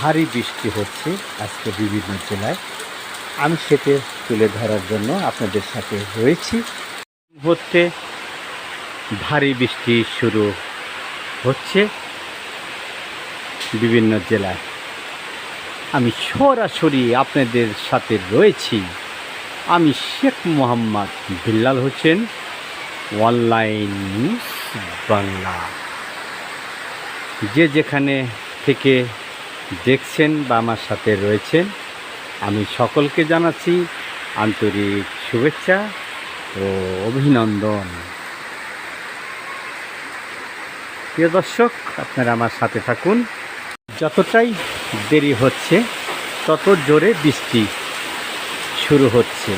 ভারী বৃষ্টি হচ্ছে আজকে বিভিন্ন জেলায়। আমি সেটা তুলে ধরার জন্য আপনাদের সাথে রয়েছি। মুহূর্তে ভারী বৃষ্টি শুরু হচ্ছে বিভিন্ন জেলায়। আমি সরাসরি আপনাদের সাথে রয়েছি। আমি শেখ মোহাম্মদ বিল্লাল হোসেন, অনলাইন নিউজ বাংলা। যে যেখানে থেকে দেখছেন বা আমার সাথে রয়েছেন, আমি সকলকে জানাচ্ছি আন্তরিক শুভেচ্ছা ও অভিনন্দন। প্রিয় দর্শক, আপনারা আমার সাথে থাকুন। যতটাই দেরি হচ্ছে, তত জোরে বৃষ্টি শুরু হচ্ছে।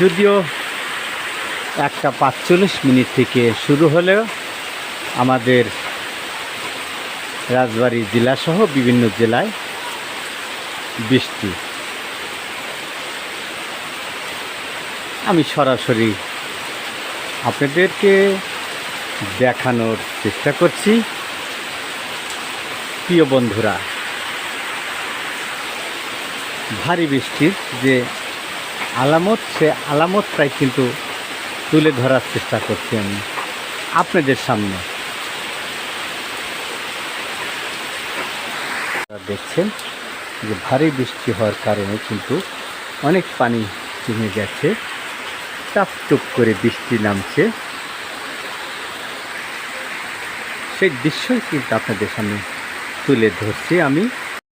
যদিও একটা পাঁচচল্লিশ মিনিট থেকে শুরু হলেও আমাদের রাজবাড়ী জেলাসহ বিভিন্ন জেলায় বৃষ্টি। আমি সরাসরি আপনাদেরকে দেখানোর চেষ্টা করছি। প্রিয় বন্ধুরা, ভারী বৃষ্টির যে আলামত, সে আলামতটাই কিন্তু তুলে ধরার চেষ্টা করছি আমি আপনাদের সামনে। দেখছেন যে ভারী বৃষ্টি হওয়ার কারণে কিন্তু অনেক পানি জমে গেছে। টাপ টুপ করে বৃষ্টি নামছে। সেই দৃশ্যই কিন্তু আপনাদের সামনে তুলে ধরছি আমি।